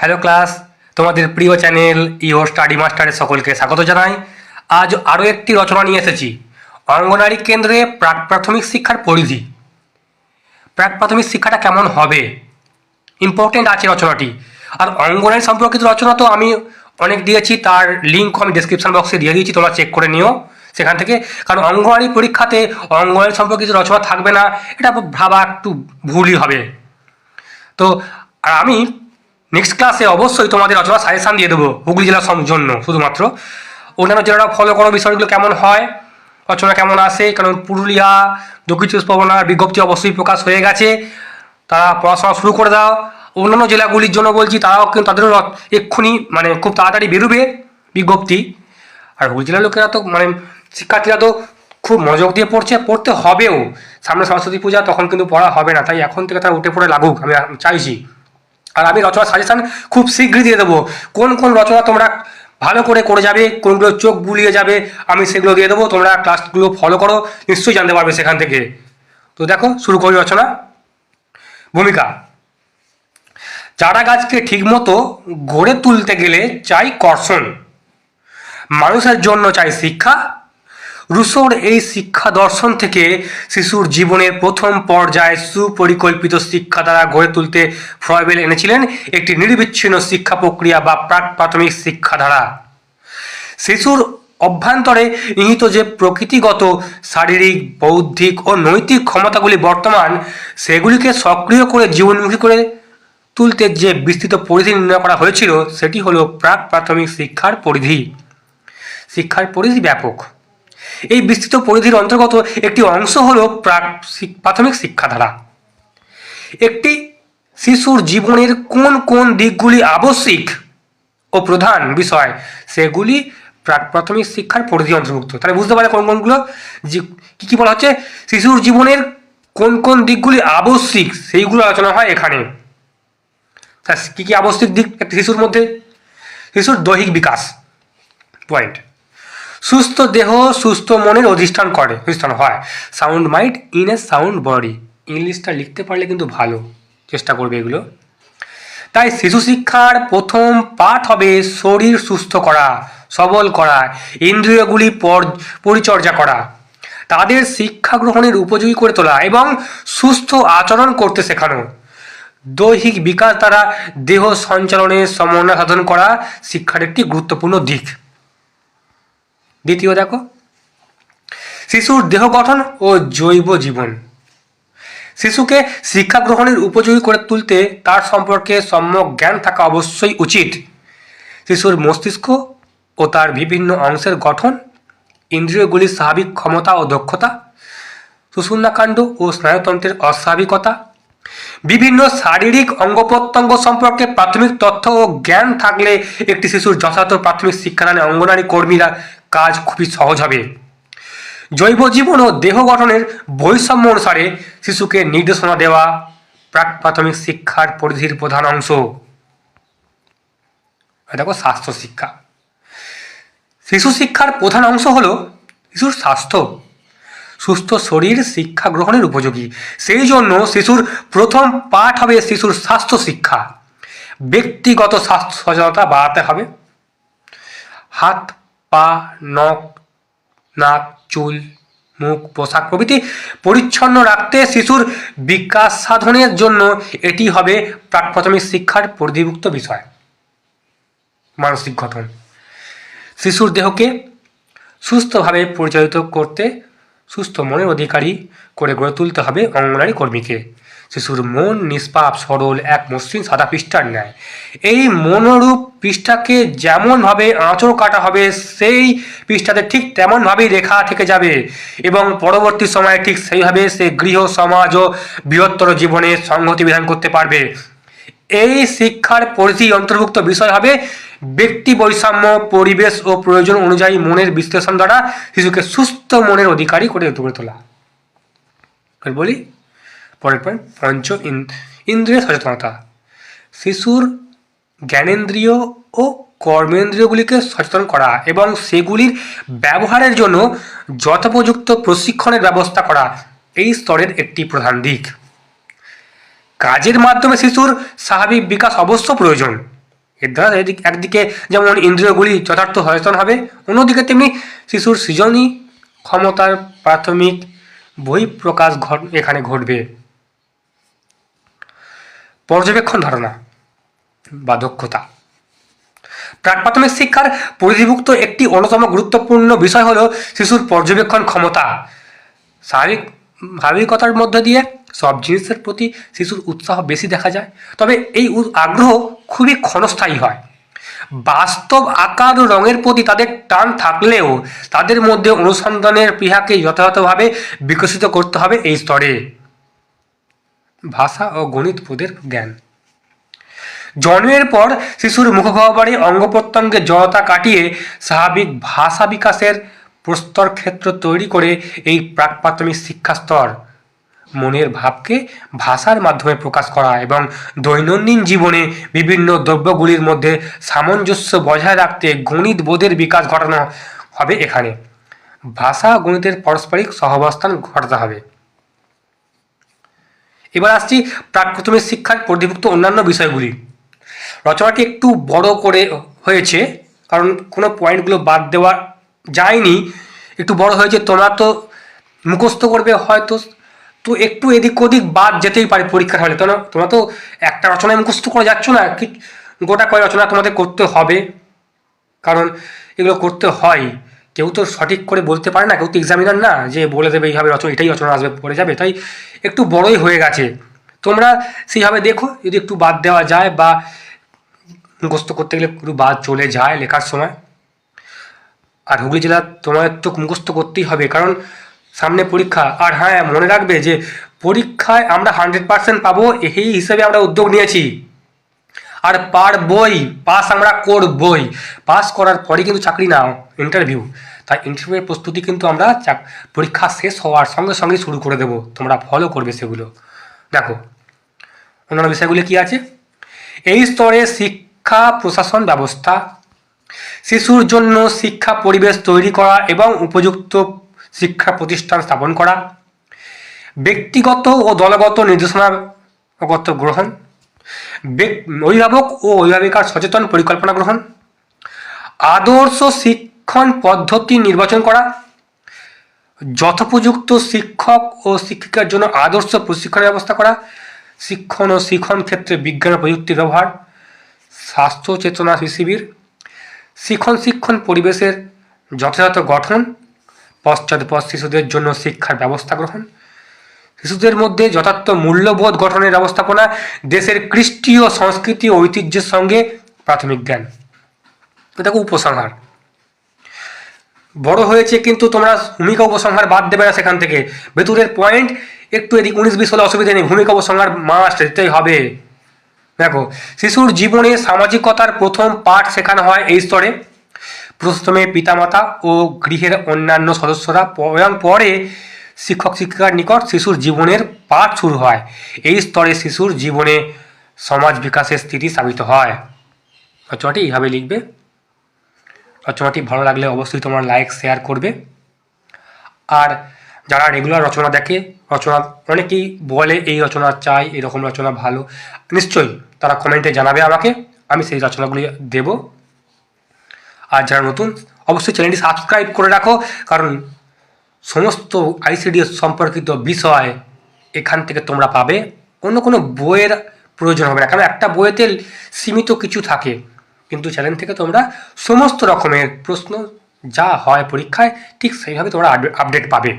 Hello class তোমাদের প্রিয় channel ইও স্টাডি মাস্টারে সকলকে স্বাগত জানাই। আজ আরও একটি রচনা নিয়ে এসেছি। অঙ্গনারী কেন্দ্রে প্রাক প্রাথমিক শিক্ষার পরিধি। প্রাক প্রাথমিক শিক্ষাটা কেমন হবে? ইম্পর্টেন্ট আছে রচনাটি। আর অঙ্গনারী সম্পর্কিত রচনা তো আমি অনেক দিয়েছি, তার লিঙ্ক আমি ডেসক্রিপশন বক্সে দিয়ে দিয়েছি, তোমরা চেক করে নিও সেখান থেকে। কারণ অঙ্গনওয়াড়ি পরীক্ষাতে অঙ্গনওয়াড়ি সম্পর্কিত রচনা থাকবে না, এটা ভাবা একটু ভুলই হবে। তো আর আমি নেক্সট ক্লাসে অবশ্যই তোমাদের রচনা সাজেশান দিয়ে দেবো হুগলি জেলার জন্য, শুধুমাত্র। অন্যান্য জেলারা ফলো করো, বিষয়গুলো কেমন হয়, রচনা কেমন আসে, কারণ পুরুলিয়া দক্ষিণ চব্বিশ পরগনার বিজ্ঞপ্তি অবশ্যই প্রকাশ হয়ে গেছে। তারা পড়াশোনা শুরু করে দাও। অন্যান্য জেলাগুলির জন্য বলছি, তারাও কিন্তু তাদেরও এক্ষুনি মানে খুব তাড়াতাড়ি বেরোবে বিজ্ঞপ্তি। আর হুগলি জেলার লোকেরা তো মানে শিক্ষার্থীরা তো খুব মনোযোগ দিয়ে পড়ছে, পড়তে হবেও। সামনে সরস্বতী পূজা, তখন কিন্তু পড়া হবে না। তাই এখন থেকে তারা উঠে পড়ে লাগুক, আমি চাইছি। আর আমি রচনা সাজেশন খুব শীঘ্রই দিয়ে দেবো। কোন কোন রচনা তোমরা ভালো করে করে যাবে, কোনগুলো চোখ বুলিয়ে যাবে, আমি সেগুলো দিয়ে দেবো। তোমরা ক্লাসগুলো ফলো করো, নিশ্চয়ই জানতে পারবে সেখান থেকে। তো দেখো, শুরু করি রচনা। ভূমিকা। চারা গাছকে ঠিকমতো গড়ে তুলতে গেলে চাই কর্ষণ। মানুষের জন্য চাই শিক্ষা রুশোর এই শিক্ষা দর্শন থেকে শিশুর জীবনের প্রথম পর্যায়ে সুপরিকল্পিত শিক্ষা দ্বারা গড়ে তুলতে ফ্রয়েবেল এনেছিলেন একটি নির্বিচ্ছিন্ন শিক্ষা প্রক্রিয়া বা প্রাক প্রাথমিক শিক্ষাধারা শিশুর অভ্যন্তরে নিহিত যে প্রকৃতিগত, শারীরিক, বৌদ্ধিক ও নৈতিক ক্ষমতাগুলি বর্তমান, সেগুলিকে সক্রিয় করে জীবনমুখী করে তুলতে যে বিস্তৃত পরিধি নির্ণয় করা হয়েছিল, সেটি হলো প্রাক প্রাথমিক শিক্ষার পরিধি। শিক্ষার পরিধি ব্যাপক। এই বিস্তৃত পরিধির অন্তর্গত একটি অংশ হলো প্রাথমিক শিক্ষাধারা। একটি শিশুর জীবনের কোন কোন দিকগুলি আবশ্যিক ও প্রধান বিষয়, সেগুলি প্রাথমিক শিক্ষার পরিধি অন্তর্ভুক্ত। তাহলে বুঝতে পারে কোন, কোনগুলো কী কী বলা হচ্ছে? শিশুর জীবনের কোন কোন দিকগুলি আবশ্যিক, সেইগুলো আলোচনা হয় এখানে। তা কী কী আবশ্যিক দিক একটা শিশুর মধ্যে? শিশুর দৈহিক বিকাশ। পয়েন্ট। সুস্থ দেহ, সুস্থ মনের অধিষ্ঠান করে, অধিষ্ঠান হয়। Sound mind in a sound body ইংলিশটা লিখতে পারলে কিন্তু ভালো। চেষ্টা করবে এগুলো। তাই শিশু শিক্ষার প্রথম পাঠ হবে শরীর সুস্থ করা, সবল করা, ইন্দ্রিয়গুলি পর- পরিচর্যা করা। তাদের শিক্ষা গ্রহণের উপযোগী করে তোলা এবং সুস্থ আচরণ করতে শেখানো। দৈহিক বিকাশ দ্বারা দেহ সঞ্চালনের সমন্বয় সাধন করা শিক্ষার একটি গুরুত্বপূর্ণ দিক। দ্বিতীয় দেখো। শিশুর দেহ গঠন ও জৈব জীবন। শিশুকে শিক্ষা গ্রহণের উপযোগী করে তুলতে তার সম্পর্কে সম্যক জ্ঞান থাকা অবশ্যই উচিত। শিশুর মস্তিষ্ক ও তার বিভিন্ন অংশের গঠন, ইন্দ্রিয়গুলির স্বাভাবিক ক্ষমতা ও দক্ষতা, সুষুম্নাকাণ্ড ও স্নায়ুতন্ত্রের অস্বাভাবিকতা, বিভিন্ন শারীরিক অঙ্গ প্রত্যঙ্গ সম্পর্কে প্রাথমিক তথ্য ও জ্ঞান থাকলে একটি শিশুর যথাযথ প্রাথমিক শিক্ষাদানে অঙ্গনারী কর্মীরা কাজ খুবই সহজ হবে। জৈব জীবন ও দেহ গঠনের বৈষম্য অনুসারে শিশুকে নির্দেশনা দেওয়া প্রাক প্রাথমিক শিক্ষার পরিধির প্রধান অংশ। দেখো স্বাস্থ্য শিক্ষা। শিশু শিক্ষার প্রধান অংশ হলো শিশুর স্বাস্থ্য। সুস্থ শরীর শিক্ষা গ্রহণের উপযোগী। সেই জন্য শিশুর প্রথম পাঠ হবে শিশুর স্বাস্থ্য শিক্ষা। ব্যক্তিগত স্বাস্থ্য সচেতনতা বাড়াতে হবে। হাত পা, নখ, নাক, চুল, মুখ, পোশাক প্রভৃতি পরিচ্ছন্ন রাখতে শিশুর বিকাশ সাধনের জন্য এটি হবে প্রাক প্রাথমিক শিক্ষার পরিধিভুক্ত বিষয়। মানসিক গঠন। শিশুর দেহকে সুস্থভাবে পরিচালিত করতে সুস্থ মনের অধিকারী করে গড়ে তুলতে হবে অঙ্গনারী কর্মীকে। শিশুর মন নিষ্পাপ, সরল, এক মসৃণ সাদা পৃষ্ঠার ন্যায়। এই মনোরূপ পৃষ্ঠাকে যেমনভাবে আঁচড় কাটা হবে, সেই পৃষ্ঠাতে ঠিক তেমনভাবেই রেখা থেকে যাবে এবং পরবর্তী সময়ে ঠিক সেইভাবে সে গৃহ, সমাজ ও বৃহত্তর জীবনে সংহতি বিধান করতে পারবে। এই শিক্ষার পরিধি অন্তর্ভুক্ত বিষয় হবে ব্যক্তি বৈষম্য, পরিবেশ ও প্রয়োজন অনুযায়ী মনের বিশ্লেষণ দ্বারা শিশুকে সুস্থ মনের অধিকারী করে গড়ে তোলা। বলি পরের পয়েন্ট পঞ্চ ইন- ইন্দ্রিয় সচেতনতা। শিশুর জ্ঞানেন্দ্রিয় ও কর্মেন্দ্রিয়গুলিকে সচেতন করা এবং সেগুলির ব্যবহারের জন্য যথোপযুক্ত প্রশিক্ষণের ব্যবস্থা করা এই স্তরের একটি প্রধান দিক। কাজের মাধ্যমে শিশুর স্বাভাবিক বিকাশ অবশ্য প্রয়োজন। এর দ্বারা একদিকে যেমন ইন্দ্রিয়গুলি যথার্থ সচেতন হবে, অন্যদিকে তেমনি শিশুর সৃজনী, ক্ষমতার প্রাথমিক বহিঃপ্রকাশ ঘট এখানে ঘটবে। পর্যবেক্ষণ ধারণা বা দক্ষতা। প্রাক প্রাথমিক শিক্ষার পরিধিভুক্ত একটি অন্যতম গুরুত্বপূর্ণ বিষয় হলো শিশুর পর্যবেক্ষণ ক্ষমতা। স্বাভাবিক, স্বাভাবিকতার মধ্যে দিয়ে সব জিনিসের প্রতি শিশুর উৎসাহ বেশি দেখা যায়। তবে এই আগ্রহ খুবই ক্ষণস্থায়ী হয়। বাস্তব আকার ও রঙের প্রতি তাদের টান থাকলেও তাদের মধ্যে অনুসন্ধানের প্রিয়াকে যথাযথভাবে বিকশিত করতে হবে এই স্তরে। ভাষা ও গণিত পদের জ্ঞান। জন্মের পর শিশুর মুখগহ্বরে অঙ্গ প্রত্যঙ্গের জড়তা কাটিয়ে স্বাভাবিক ভাষা বিকাশের প্রস্তর ক্ষেত্র তৈরি করে এই প্রাক প্রাথমিক শিক্ষা স্তর। মনের ভাবকে ভাষার মাধ্যমে প্রকাশ করা এবং দৈনন্দিন জীবনে বিভিন্ন দ্রব্যগুলির মধ্যে সামঞ্জস্য বজায় রাখতে গণিত বোধের বিকাশ ঘটানো হবে এখানে। ভাষা গণিতের পারস্পরিক সহাবস্থান ঘটাতে হবে। এবার আসছি প্রাক প্রাথমিক শিক্ষার পরিধিভুক্ত অন্যান্য বিষয়গুলি। রচনাটি একটু বড় করে হয়েছে, কারণ কোনো পয়েন্টগুলো বাদ দেওয়া যায়নি। একটু বড় হয়েছে, তোমরা তো মুখস্থ করবে হয়তো। তো একটু এদিক ওদিক বাদ যেতেই পারে পরীক্ষার হলে। তোমরা তোমরা তো একটা রচনায় মুখস্থ করে যাচ্ছ না গোটা কয় রচনা তোমাদের করতে হবে। কারণ এগুলো করতে হয়। কেউ তো সঠিক করে বলতে পারে না, কেউ তো এক্সামিনার না যে বলে দেবে এইভাবে রচনা, এটাই রচনা আসবে, পড়ে যাবে, তাই একটু বড়ই হয়ে গেছে। তোমরা সেইভাবে দেখো, যদি একটু বাদ দেওয়া যায় বা মুখস্থ করতে গেলে একটু বাদ চলে যায় লেখার সময়। আর হুগলি জেলা তোমাদের তো মুখস্থ করতেই হবে, কারণ সামনে পরীক্ষা। আর হ্যাঁ মনে রাখবে যে পরীক্ষায় আমরা হান্ড্রেড পার্সেন্ট পাবো, এই হিসেবে আমরা উদ্যোগ নিয়েছি। আর পার বই পাস আমরা করবই। পাস করার পরে কিন্তু চাকরি নাও ইন্টারভিউ তাই ইন্টারভিউয়ের প্রস্তুতি কিন্তু আমরা পরীক্ষা শেষ হওয়ার সঙ্গে সঙ্গে শুরু করে দেবো। তোমরা ফলো করবে সেগুলো। দেখো, অন্যান্য বিষয়গুলি কি আছে? এই স্তরে শিক্ষা প্রশাসন ব্যবস্থা। শিশুর জন্য শিক্ষা পরিবেশ তৈরি করা এবং উপযুক্ত শিক্ষা প্রতিষ্ঠান স্থাপন করা। ব্যক্তিগত ও দলগত নির্দেশনাগত গ্রহণ। অভিভাবক ও অভিভাবিকার সচেতন পরিকল্পনা গ্রহণ, আদর্শ শিক্ষণ পদ্ধতি নির্বাচন করা, যথোপযুক্ত শিক্ষক ও শিক্ষিকার জন্য আদর্শ প্রশিক্ষণ ব্যবস্থা করা, শিক্ষণ ও শিক্ষণ ক্ষেত্রে বিজ্ঞান ও প্রযুক্তির ব্যবহার, স্বাস্থ্য চেতনা শিবির, শিক্ষণ শিক্ষণ পরিবেশের যথাযথ গঠন, পশ্চাৎপদ শিশুদের জন্য শিক্ষার ব্যবস্থা গ্রহণ শিশুদের মধ্যে যথার্থ মূল্যবোধ গঠনের ব্যবস্থাপনা দেশের ও সংস্কৃতি ও ঐতিহ্যের সঙ্গে প্রাথমিক জ্ঞান। দেখো উপসংহার। বড় হয়েছে কিন্তু তোমরা ভূমিকা উপসংহার বাদ দেবে না সেখান থেকে। ভেতরের পয়েন্ট একটু এদিক উনিশ বিশ হলে অসুবিধা নেই, ভূমিকা উপসংহার মাস্ট দিতেই হবে। দেখো, শিশুর জীবনে সামাজিকতার প্রথম পাঠ শেখানো হয় এই স্তরে। প্রথমে পিতামাতা ও গৃহের অন্যান্য সদস্যরা এবং পরে শিক্ষক শিক্ষিকার নিকট শিশুর জীবনের পাঠ শুরু হয়। এই স্তরে শিশুর জীবনে সমাজ বিকাশের স্থিতি স্থাপিত হয়। রচনাটি এইভাবে লিখবে। রচনাটি ভালো লাগলে অবশ্যই তোমরা লাইক শেয়ার করবে। আর যারা রেগুলার রচনা দেখে, রচনা অনেকেই বলে, এই রচনা চাই, এরকম রচনা ভালো। নিশ্চয়ই তারা কমেন্টে জানাবে আমাকে, আমি সেই রচনাগুলি দেব। আর যারা নতুন, অবশ্যই চ্যানেলটি সাবস্ক্রাইব করে রাখো, কারণ সমস্ত আইসিডিএস সম্পর্কিত বিষয় এখান থেকে তোমরা পাবে। অন্য কোনো বইয়ের প্রয়োজন হবে না। কারণ একটা বইয়েতে সীমিত কিছু থাকে। কিন্তু চ্যানেল থেকে তোমরা সমস্ত রকমের প্রশ্ন যা হয় পরীক্ষায় ঠিক সেইভাবে তোমরা আপডেট পাবে।